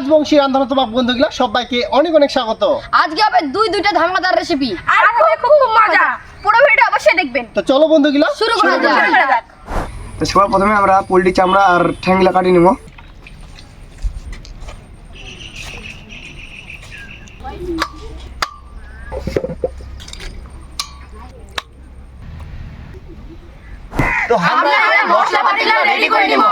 রাজবংশী রান্ধানো তোমার বন্ধুগুলা সবাইকে অনেক অনেক স্বাগত। আজকে হবে দুই দুইটা ধামাকাদার রেসিপি আর হবে খুব মজা। পুরো ভিডিও অবশ্যই দেখবেন। তো চলো বন্ধুগুলা শুরু করা যাক। শুরু করা যাক। তো সবার প্রথমে আমরা পোলট্রি চামড়া আর ঠ্যাংলা কাটিয়ে নেব। তো আমরা আমরা এখানে রেডি করে নিব।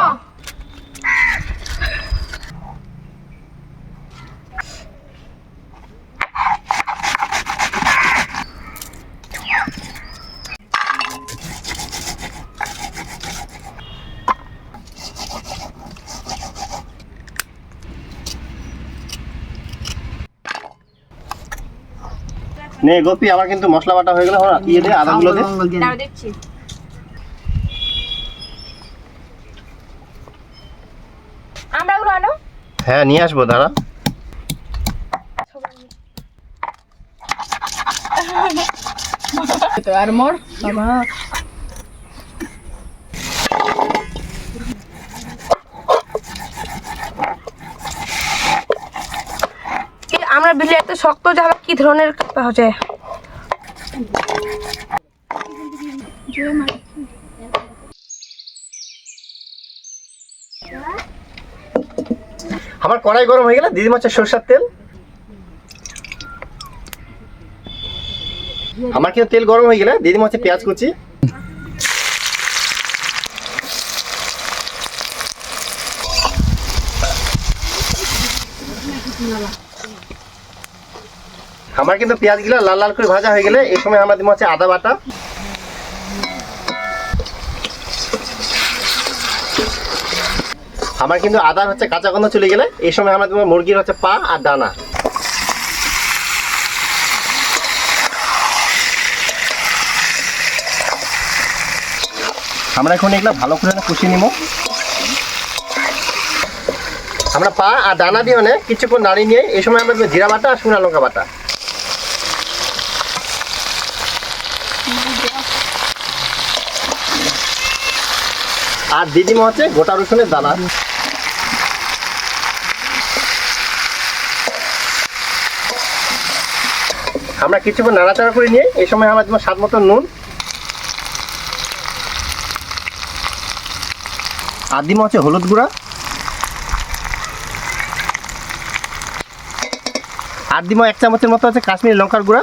নে গোপি আমার কিন্তু মশলা বাটা হয়ে গেল হ্যাঁ ইয়ে দে আদাগুলো দে। দাও দিচ্ছি আমরা ওগুলো আনো। হ্যাঁ নিয়ে আসব দাঁড়া। আর মোর বাবা। আমরা বিলে এত শক্ত জামা কি ধরনের হচ্ছে? আমার কড়াই গরম হয়ে গেলে দিদি মাছের সরষের তেল। আমার কিন্তু তেল গরম হয়ে গেলে দিদি মাছের পেঁয়াজ কুচি। আমার কিন্তু পেঁয়াজগুলা লাল লাল করে ভাজা হয়ে গেলে এই সময় আমরা দিদি হচ্ছে আদা বাটা। আমার কিন্তু আদার হচ্ছে কাঁচা গন্ধ চলে গেলে এই সময় আমরা তোমার মুরগির হচ্ছে পা আর ডানা আমরা এখন এগুলো ভালো করে কষিয়ে নিব। আমরা পা আর ডানা দিয়ে অনেক কিছুক্ষণ নাড়িয়ে নিয়ে এই সময় আমরা জিরা বাটা আর শুকনা লঙ্কা বাটা। আর দিদিমা হচ্ছে গোটা রসুনের দানা। আমরা কিছুক্ষণ নাড়াচাড়া করে নিয়ে এই সময় আমরা তোমার স্বাদ মতো নুন। আর দিমা হচ্ছে হলুদ গুঁড়া। আর দিমা এক চামচের মতো আছে কাশ্মীরি লঙ্কার গুঁড়া।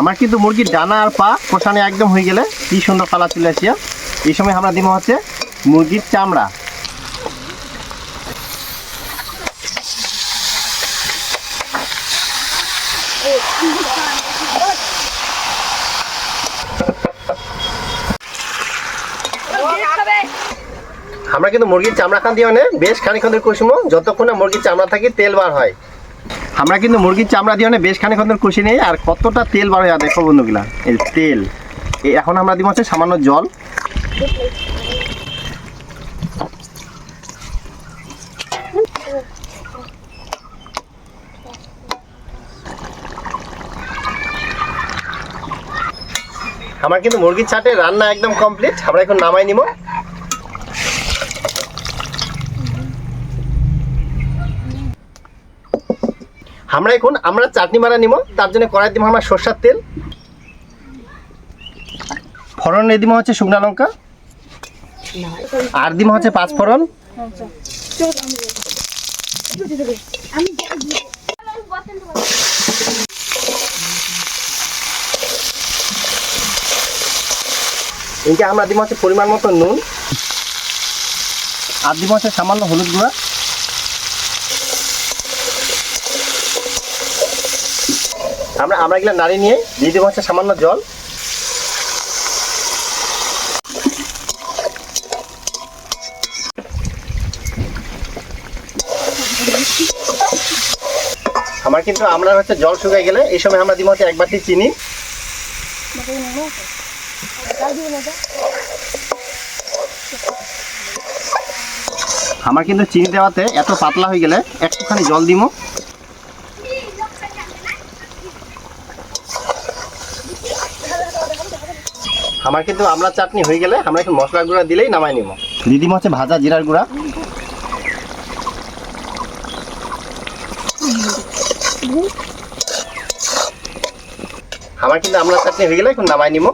আমার কিন্তু মুরগির ডানা আর পা কষানো একদম হয়ে গেলে কি সুন্দর কালার চলে আসিয়া এই সময় আমরা দিব হচ্ছে মুরগির চামড়া। আমরা কিন্তু মুরগির চামড়া খান দিয়ে মানে বেশ খানিক্ষণ কষুমো, যতক্ষণ না মুরগির চামড়া থাকি তেল বার হয়। আমরা কিন্তু মুরগির চামড়া দিয়ে বেশ ধরে কষি নেই আর কতটা তেল বার হয় দেখো বন্ধুগুলা। এই তেল। এখন আমরা দিব হচ্ছে সামান্য জল। আমার কিন্তু মুরগির চাটে রান্না একদম কমপ্লিট আমরা এখন নামাই নিব। আমরা এখন, আমরা চাটনি মারা নিব তার জন্য কড়াই দিব আমরা সর্ষার তেল। ফোড়ন দিব হচ্ছে শুকনা লঙ্কা। আর দিব হচ্ছে পাঁচ ফোড়ন। আমরা দিব হচ্ছে পরিমাণ মতো নুন। আর দিব হচ্ছে সামান্য হলুদ গুঁড়া। আমরা আমরা এগুলো নাড়িয়ে নিয়ে দিয়ে দেবো হচ্ছে সামান্য জল। আমার কিন্তু আমরা হচ্ছে জল শুকাই গেলে এই সময় আমরা দিব হচ্ছে এক বাটি চিনি। আমার কিন্তু চিনি দেওয়াতে এত পাতলা হয়ে গেলে একটুখানি জল দিব আমার কিন্তু আমরা চাটনি হয়ে গেলে আমরা একটু মশলা গুঁড়া দিলেই নামাই নিব। দিদিম হচ্ছে ভাজা জিরার গুঁড়া। আমার কিন্তু আমরা চাটনি হয়ে গেলে এখন নামাই নিব।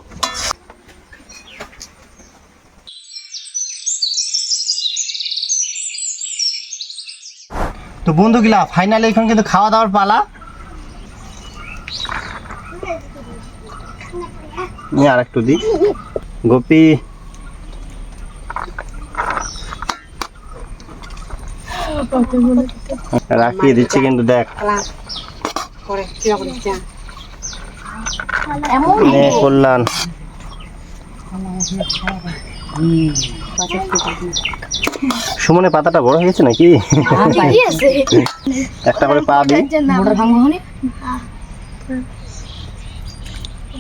তো বন্ধুগুলা ফাইনালি এখন কিন্তু খাওয়া দাওয়ার পালা। নিয়ে আর একটু দিই গোপি। রাখিয়ে দিচ্ছি কিন্তু দেখ। কল্যাণ। সুমনে পাতাটা বড় হয়েছে নাকি? একটা করে পা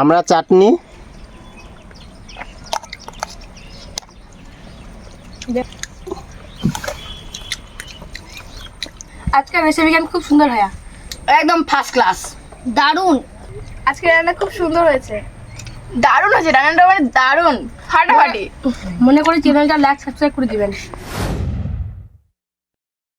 আমরা চাটনি। আজকের রেসিপি কিন্তু খুব সুন্দর হয় একদম ফার্স্ট ক্লাস দারুণ আজকে রান্না খুব সুন্দর হয়েছে। দারুণ হয়েছে রান্নাটা মানে দারুণ। ফাটাফাটি। মনে করে চ্যানেলটা লাইক সাবস্ক্রাইব করে দিবেন।